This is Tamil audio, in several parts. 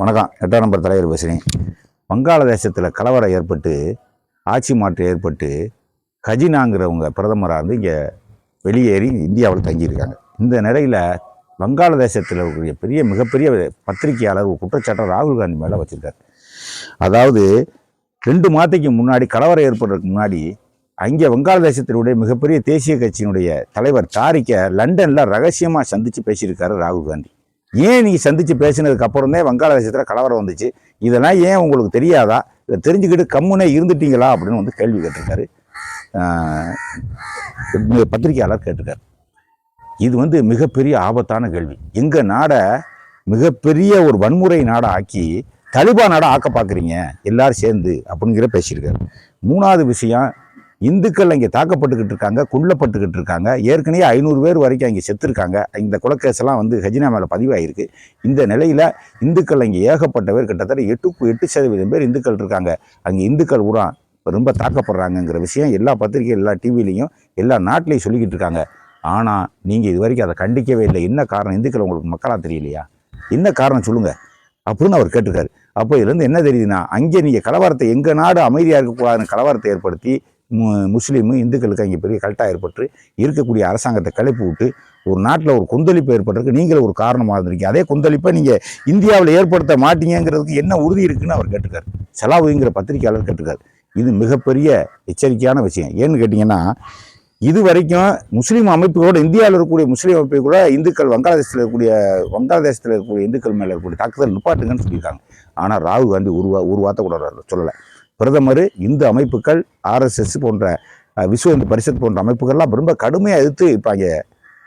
வணக்கம். எட்டாம் நம்பர் தலைவர் பேசுகிறேன் வங்காளதேசத்தில் கலவரம் ஏற்பட்டு ஆட்சி மாற்றம் ஏற்பட்டு கஜினாங்கிறவங்க பிரதமராக வந்து இங்கே வெளியேறி இந்தியாவில் தங்கியிருக்காங்க. இந்த நிலையில் வங்காளதேசத்தில் இருக்கக்கூடிய பெரிய மிகப்பெரிய பத்திரிகையாளர் குற்றச்சாட்டை ராகுல் காந்தி மேலே வச்சுருக்கார். அதாவது ரெண்டு மாதத்துக்கு முன்னாடி கலவரம் ஏற்படுறதுக்கு முன்னாடி அங்கே வங்காளதேசத்தினுடைய மிகப்பெரிய தேசிய கட்சியினுடைய தலைவர் தாரிக்கை லண்டனில் ரகசியமாக சந்தித்து பேசியிருக்காரு ராகுல் காந்தி. ஏன் நீங்கள் சந்தித்து பேசினதுக்கு அப்புறம் தான் வங்காளதேசத்தில் கலவரம் வந்துச்சு? இதெல்லாம் ஏன் உங்களுக்கு தெரியாதா? இதை தெரிஞ்சுக்கிட்டு கம்முனே இருந்துட்டீங்களா? அப்படின்னு வந்து கேள்வி கேட்டிருக்காரு. பத்திரிகையாளர் கேட்டிருக்காரு. இது வந்து மிகப்பெரிய ஆபத்தான கேள்வி. எங்கள் நாடை மிகப்பெரிய ஒரு வன்முறை நாடை ஆக்கி தலிபான் நாடை ஆக்க பார்க்குறீங்க எல்லாரும் சேர்ந்து அப்படிங்கிற பேசியிருக்காரு. மூணாவது விஷயம் இந்துக்கள் அங்கே தாக்கப்பட்டுக்கிட்டு இருக்காங்க கொல்லப்பட்டுக்கிட்டு இருக்காங்க. ஏற்கனவே ஐநூறு பேர் வரைக்கும் அங்கே செத்துருக்காங்க. இந்த குலக்கேசெல்லாம் வந்து ஹஜினா மேலே பதிவாயிருக்கு. இந்த நிலையில் இந்துக்கள் அங்கே ஏகப்பட்ட பேர் கிட்டத்தட்ட எட்டு எட்டு சதவீதம் பேர் இந்துக்கள் இருக்காங்க. அங்கே இந்துக்கள் பூரா ரொம்ப தாக்கப்படுறாங்கங்கிற விஷயம் எல்லா பத்திரிகை எல்லா டிவிலையும் எல்லா நாட்டிலையும் சொல்லிக்கிட்டு இருக்காங்க. ஆனால் நீங்கள் இது வரைக்கும் அதை கண்டிக்கவே இல்லை. என்ன காரணம்? இந்துக்கள் உங்களுக்கு மக்களாக தெரியலையா? என்ன காரணம் சொல்லுங்கள் அப்படின்னு அவர் கேட்டிருக்காரு. அப்போ இதுலேருந்து என்ன தெரியுதுன்னா அங்கே நீங்கள் கலவரத்தை எங்கள் நாடு அமைதியாக இருக்கக்கூடாதுன்னு கலவரத்தை ஏற்படுத்தி முஸ்லீமு இந்துக்களுக்கு அங்கே பெரிய கரெக்டாக ஏற்பட்டு இருக்கக்கூடிய அரசாங்கத்தை கிளப்பி விட்டு ஒரு நாட்டில் ஒரு கொந்தளிப்பு ஏற்பட்டிருக்கு நீங்களும் ஒரு காரணமாக இருந்திருக்கீங்க. அதே கொந்தளிப்பை நீங்கள் இந்தியாவில் ஏற்படுத்த மாட்டீங்கிறதுக்கு என்ன உறுதி இருக்குன்னு அவர் கேட்டிருக்காரு. செலாவுங்கிற பத்திரிகையாளர் கேட்டிருக்காரு. இது மிகப்பெரிய எச்சரிக்கையான விஷயம். ஏன்னு கேட்டிங்கன்னா இது வரைக்கும் முஸ்லீம் அமைப்புகளோட இந்தியாவில் இருக்கக்கூடிய முஸ்லீம் அமைப்பு கூட இந்துக்கள் வங்காளதேசத்தில் இருக்கக்கூடிய வங்காளதேசத்தில் இருக்கக்கூடிய இந்துக்கள் மேலே இருக்கக்கூடிய தாக்குதல் நிப்பாட்டுங்கன்னு சொல்லியிருக்காங்க. ஆனால் ராகுல் காந்தி ஒரு வா- ஒரு வார்த்தை கூட சொல்லலை பிரதமர் இந்து அமைப்புகள் ஆர்எஸ்எஸ் போன்ற விஸ்வ இந்து பரிஷத் போன்ற அமைப்புகள்லாம் ரொம்ப கடுமையாக எதிர்த்து இப்போ அங்கே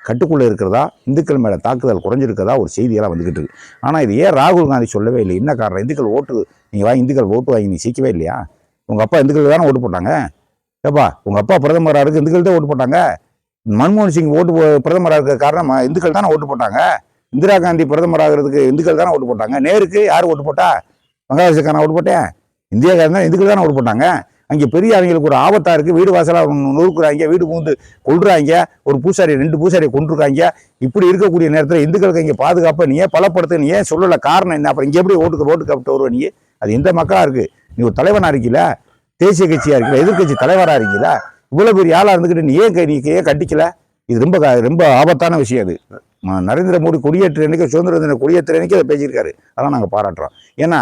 கட்டுக்குள்ளே இருக்கிறதா இந்துக்கள் மேலே தாக்குதல் குறைஞ்சிருக்கிறதா ஒரு செய்தியெல்லாம் வந்துக்கிட்டு இருக்கு. ஆனால் இது ஏன் ராகுல் காந்தி சொல்லவே இல்லை? என்ன காரணம்? இந்துக்கள் ஓட்டு நீங்கள் வாங்கி இந்துக்கள் ஓட்டு வாங்கி நீ சீக்கவே இல்லையா? உங்கள் அப்பா இந்துக்கள் தானே ஓட்டு போட்டாங்க? ஏப்பா உங்கள் அப்பா பிரதமராக இருக்கு இந்துக்கள் தான் ஓட்டு போட்டாங்க? மன்மோகன் சிங் ஓட்டு போ- பிரதமராக இருக்க காரணம் இந்துக்கள் தானே ஓட்டு போட்டாங்க? இந்திரா காந்தி பிரதமர் ஆகிறதுக்கு இந்துக்கள் தானே ஓட்டு போட்டாங்க? நேருக்கு யார் ஓட்டு போட்டா? வங்காளதேசக்காரன் ஓட்டு போட்டேன். இந்தியாக்காரன் தான் தானே ஓட்டு போட்டாங்க? அங்கே பெரிய அவங்களுக்கு ஒரு ஆபத்தாக இருக்குது வீடு வாசலாக நொறுக்குறாங்க வீடு புகுந்து கொள்றாங்க ஒரு பூசாரி ரெண்டு பூசாரியை கொண்டிருக்காங்க இப்படி இருக்கக்கூடிய நேரத்தில் இந்துக்களுக்கு இங்கே பாதுகாப்பை நீ ஏன் பலப்படுத்து நீ ஏன் சொல்லலை காரணம் என்ன? அப்புறம் இங்கே எப்படி ஓட்டுக்கு ஓட்டு கப்பிட்டு வருவ நீ? அது எந்த மக்களாக இருக்குது நீ ஒரு தலைவனாக இருக்கீல? தேசிய கட்சியாக இருக்கல? எதிர்க்கட்சி தலைவராக இருக்கீல? இவ்வளோ பெரிய ஆளாக இருந்துக்கிட்டு நீ ஏன் நீ ஏன் கட்டிக்கல இது ரொம்ப ரொம்ப ஆபத்தான விஷயம் அது. நரேந்திர மோடி கொடியேற்ற அன்னைக்கு சுதந்திர தின கொடியேற்ற அன்னைக்கு அதை பேசியிருக்காரு. அதெல்லாம் நாங்கள் பாராட்டுறோம். ஏன்னா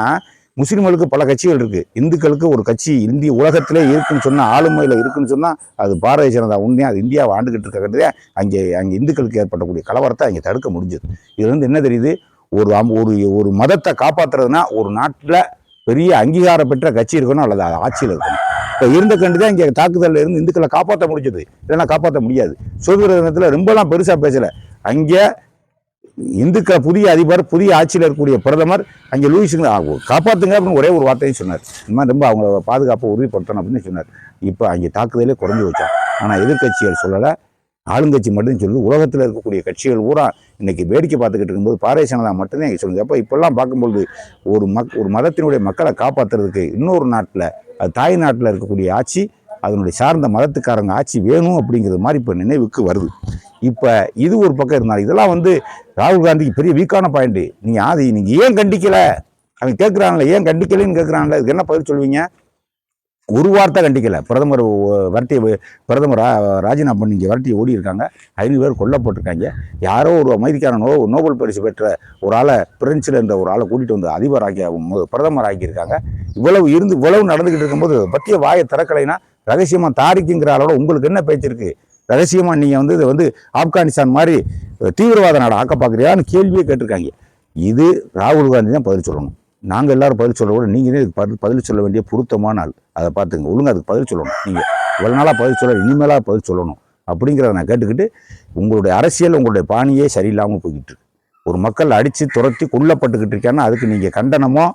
முஸ்லீம்களுக்கு பல கட்சிகள் இருக்குது இந்துக்களுக்கு ஒரு கட்சி இந்திய உலகத்திலே இருக்குன்னு சொன்னால் ஆளுமையில் இருக்குன்னு சொன்னால் அது பாரதிய ஜனதா உண்மையாக அது இந்தியாவை ஆண்டுகிட்டு இருக்கிறதே அங்கே அங்கே இந்துக்களுக்கு ஏற்படக்கூடிய கலவரத்தை அங்கே தடுக்க முடிஞ்சது. இதுலேருந்து என்ன தெரியுது? ஒரு அம்- ஒரு ஒரு மதத்தை காப்பாற்றுறதுனா ஒரு நாட்டில் பெரிய அங்கீகாரம் பெற்ற கட்சி இருக்கணும் அல்லது அது ஆட்சியில் இருக்கணும். இப்போ இருந்த கண்டு தான் இங்கே தாக்குதலில் இருந்து இந்துக்களை காப்பாற்ற முடிஞ்சது. இல்லைன்னா காப்பாற்ற முடியாது. சுதந்திர தினத்தில் ரொம்பலாம் பெருசாக பேசலை. அங்கே இந்துக்கள் புதிய அதிபர் புதிய ஆட்சியில் இருக்கக்கூடிய பிரதமர் அங்கே லூயிஸுங்க காப்பாற்றுங்க அப்படின்னு ஒரே ஒரு வார்த்தையும் சொன்னார். இந்த மாதிரி ரொம்ப அவங்க பாதுகாப்பை உறுதிப்படுத்தணும் அப்படின்னு சொன்னார். இப்போ அங்கே தாக்குதலே குறைஞ்சி வச்சான் ஆனால் எதிர்க்கட்சிகள் சொல்லலை. ஆளுங்கட்சி மட்டும் சொல்லுது. உலகத்தில் இருக்கக்கூடிய கட்சிகள் பூரா இன்னைக்கு வேடிக்கை பார்த்துக்கிட்டு இருக்கும்போது பாரதிய ஜனதா மட்டும்தான் இங்கே அப்போ இப்போல்லாம் பார்க்கும்பொழுது ஒரு மக் ஒரு மதத்தினுடைய மக்களை காப்பாற்றுறதுக்கு இன்னொரு நாட்டில் அது தாய் நாட்டில் இருக்கக்கூடிய ஆட்சி அதனுடைய சார்ந்த மதத்துக்காரங்க ஆட்சி வேணும் அப்படிங்கிறது மாதிரி இப்போ நினைவுக்கு வருது. இப்போ இது ஒரு பக்கம் இருந்தாலும் இதெல்லாம் வந்து ராகுல் காந்திக்கு பெரிய வீக்கான பாயிண்ட் நீங்கள் ஆதி நீங்கள் ஏன் கண்டிக்கலை? அவன் கேட்குறான்ல ஏன் கண்டிக்கலைன்னு கேட்குறான்ல இதுக்கு என்ன பதில் சொல்லுவீங்க? ஒரு வார்த்தை கண்டிக்கலை. பிரதமர் வரட்டி பிரதமர் ரா- ராஜினாமா பண்ணி இங்கே ஓடி இருக்காங்க. ஐநூறு பேர் கொல்லப்பட்டிருக்காங்க. யாரோ ஒரு அமெரிக்கான நோ நோபல் பரிசு பெற்ற ஒரு ஆளை பிரெஞ்சில் இருந்த ஒரு ஆளை கூட்டிகிட்டு வந்து அதிபர் ஆக்கி பிரதமர் ஆக்கியிருக்காங்க. இவ்வளவு இருந்து இவ்வளவு நடந்துக்கிட்டு இருக்கும்போது பற்றிய வாயை திறக்கலைன்னா ரகசியமாக தாரிக்குங்கிற ஆளோட உங்களுக்கு என்ன பேச்சு இருக்குது ரகசியமாக நீங்கள் வந்து இதை வந்து ஆப்கானிஸ்தான் மாதிரி தீவிரவாத நாடு ஆக்க பார்க்குறியான்னு கேள்வியே கேட்டிருக்காங்க. இது ராகுல் காந்தி தான் பதில் சொல்லணும். நாங்கள் எல்லாரும் பதில் சொல்ல கூட நீங்கள் இதுக்கு பதில் பதில் சொல்ல வேண்டிய பொருத்தமான ஆள். அதை பார்த்துங்க. ஒழுங்காக அதுக்கு பதில் சொல்லணும். நீங்கள் இவ்வளோ நாளாக பதில் சொல்ல இனிமேலாக பதில் சொல்லணும். அப்படிங்கிறத நான் கேட்டுக்கிட்டு உங்களுடைய அரசியல் உங்களுடைய பாணியே சரியில்லாமல் போய்கிட்டு இருக்கு. ஒரு மக்கள் அடித்து துரத்தி கொல்லப்பட்டுக்கிட்டு இருக்கேன்னா அதுக்கு நீங்கள் கண்டனமோ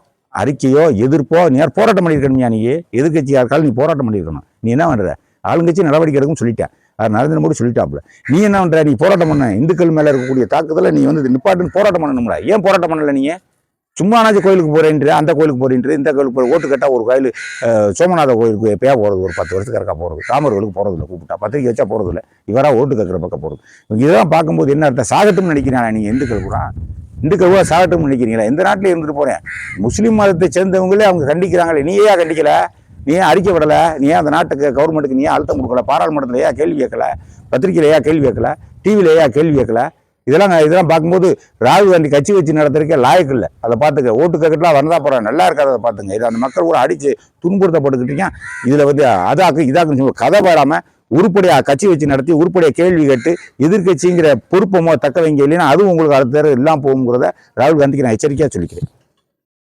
அறிக்கையோ எதிர்ப்போ யார் போராட்டம் பண்ணியிருக்கணும்யா நீ? எதிர்கட்சியாக இருக்காலும் நீ போராட்டம் பண்ணியிருக்கணும். நீ என்ன பண்ணுற ஆளுங்கட்சி நடவடிக்கை எடுக்கும் சொல்லிட்டேன். அது நரேந்திர மோடி சொல்லிட்டாப்புல. நீ என்ன பண்ற? நீ போராட்டம் பண்ண. இந்துக்கள் மேல இருக்கக்கூடிய தாக்குதலை நீ வந்து நிப்பாட்டுன்னு போராட்டம் பண்ணணும்ல. ஏன் போராட்டம் பண்ணல நீங்க? சும்மானாச்சும் கோயிலுக்கு போறேன்ற அந்த கோயிலுக்கு போறேன்ற இந்த கோயிலுக்கு போய் ஓட்டு கேட்டால் ஒரு கோயில் சோமநாத கோயிலுக்கு எப்பயா போறது? ஒரு பத்து வருஷத்துக்கு இருக்கா போறது? ராமர் கோயிலுக்கு இல்லை கூப்பிட்டா. பத்திரிக்கை வச்சா போறது இல்லை இவரா ஓட்டு கேட்குற பக்கம் போறது. இதெல்லாம் பார்க்கும்போது என்ன அர்த்தம்? சாகட்டும்னு நினைக்கிறான் நீங்க இந்துக்கள் கூட? இந்துக்கருவா சாகட்டும்னு நினைக்கிறீங்களா? எந்த நாட்டில் இருந்துட்டு போறேன்? முஸ்லீம் மதத்தை சேர்ந்தவங்களே அவங்க கண்டிக்கிறாங்களே. நீ ஏன் கண்டிக்கல? நீ ஏன் அறிக்கை விடலை நீ ஏன் அந்த நாட்டுக்கு கவர்மெண்ட்டுக்கு நீ ஏன் அழுத்தம் கொடுக்கல? பாராளுமன்றத்தில் ஏன் கேள்வி கேட்கல? பத்திரிக்கையில் ஏன் கேள்வி கேட்கல? டிவியில் ஏன் கேள்வி கேட்கல? இதெல்லாம் நான் இதெல்லாம் பார்க்கும்போது ராகுல் காந்தி கட்சி வச்சு நடத்துறதுக்கே லாயக்கு இல்லை. அதை பார்த்துக்க. ஓட்டு கேட்கலாம் வந்தா போகிறேன் நல்லா இருக்காத பார்த்துங்க. இதை அந்த மக்கள் கூட அடித்து துன்புறுத்தப்பட்டுக்கிட்டீங்க இதில் வந்து அதாக்கு இதாக்குன்னு சொல்லி கதை பாடாமல் உருப்படியாக கட்சி வச்சு நடத்தி உருப்படியாக கேள்வி கேட்டு எதிர்க்கட்சிங்கிற பொறுப்பமோ தக்க வைங்க இல்லைன்னா அதுவும் உங்களுக்கு அடுத்த தடவை இல்லாமல் போகுங்கிறத ராகுல் காந்திக்கு நான் எச்சரிக்கையாக சொல்லிக்கிறேன்.